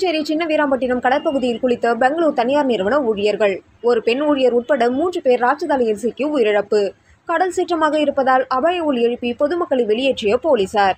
சின்ன வீராம்பட்டினம் கடற்பகுதியில் குளித்த பெங்களூர் தனியார் நிறுவன ஊழியர்கள். ஒரு பெண் ஊழியர் உட்பட மூன்று பேர் ராட்சதாலையில் சிக்கி உயிரிழப்பு. கடல் சீற்றமாக இருப்பதால் அபாய ஒளி எழுப்பி பொதுமக்களை வெளியேற்றிய போலீசார்.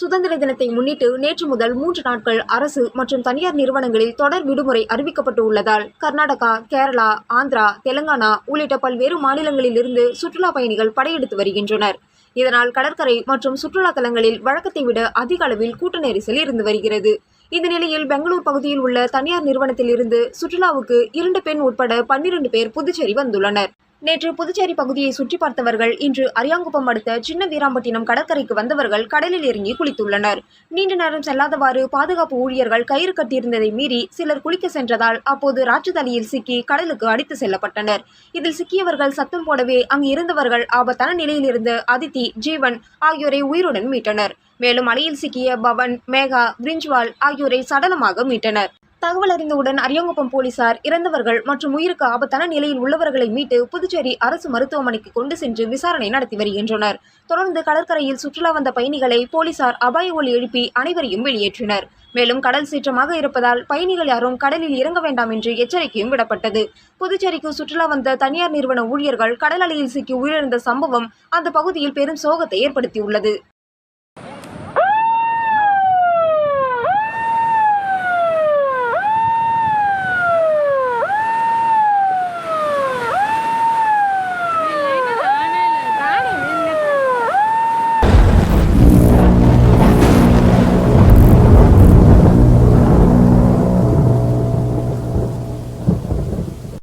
சுதந்திர தினத்தை முன்னிட்டு நேற்று முதல் மூன்று நாட்கள் அரசு மற்றும் தனியார் நிறுவனங்களில் தொடர் விடுமுறை அறிவிக்கப்பட்டு உள்ளதால் கர்நாடகா கேரளா ஆந்திரா தெலங்கானா உள்ளிட்ட பல்வேறு மாநிலங்களில் இருந்து சுற்றுலா பயணிகள் படையெடுத்து வருகின்றனர். இதனால் கடற்கரை மற்றும் சுற்றுலா தலங்களில் வழக்கத்தை விட அதிக அளவில் கூட்ட நெரிசல் இருந்து வருகிறது. இந்த நிலையில் பெங்களூர் பகுதியில் உள்ள தனியார் நிறுவனத்தில் இருந்து சுற்றுலாவுக்கு இரண்டு பெண் உட்பட பன்னிரண்டு பேர் புதுச்சேரி வந்துள்ளனர். நேற்று புதுச்சேரி பகுதியை சுற்றி பார்த்தவர்கள் இன்று அரியாங்குப்பம் அடுத்த சின்ன வீராம்பட்டினம் கடற்கரைக்கு வந்தவர்கள் கடலில் இறங்கி குளித்துள்ளனர். நீண்ட நேரம் செல்லாதவாறு பாதுகாப்பு ஊழியர்கள் கயிறு கட்டியிருந்ததை மீறி சிலர் குளிக்க சென்றதால் அப்போது ராட்சதலையில் சிக்கி கடலுக்கு அடித்து செல்லப்பட்டனர். இதில் சிக்கியவர்கள் சத்தம் போடவே அங்கு இருந்தவர்கள் ஆபத்தான நிலையில் அதித்தி ஜீவன் ஆகியோரை உயிருடன் மீட்டனர். மேலும் அலையில் சிக்கிய பவன் மேகா பிரிஞ்ச்வால் ஆகியோரை சடலமாக மீட்டனர். தகவல் அறிந்தவுடன் அரியங்குப்பம் போலீசார் இறந்தவர்கள் மற்றும் உயிருக்கு ஆபத்தான நிலையில் உள்ளவர்களை மீட்டு புதுச்சேரி அரசு மருத்துவமனைக்கு கொண்டு சென்று விசாரணை நடத்தி வருகின்றனர். தொடர்ந்து கடற்கரையில் சுற்றுலா வந்த பயணிகளை போலீசார் அபாய ஒலி எழுப்பி அனைவரையும் வெளியேற்றினர். மேலும் கடல் சீற்றமாக இருப்பதால் பயணிகள் யாரும் கடலில் இறங்க வேண்டாம் என்று எச்சரிக்கையும் விடப்பட்டது. புதுச்சேரிக்கு சுற்றுலா வந்த தனியார் நிறுவன ஊழியர்கள் கடல் அலையில் சிக்கி உயிரிழந்த சம்பவம் அந்த பகுதியில் பெரும் சோகத்தை ஏற்படுத்தியுள்ளது.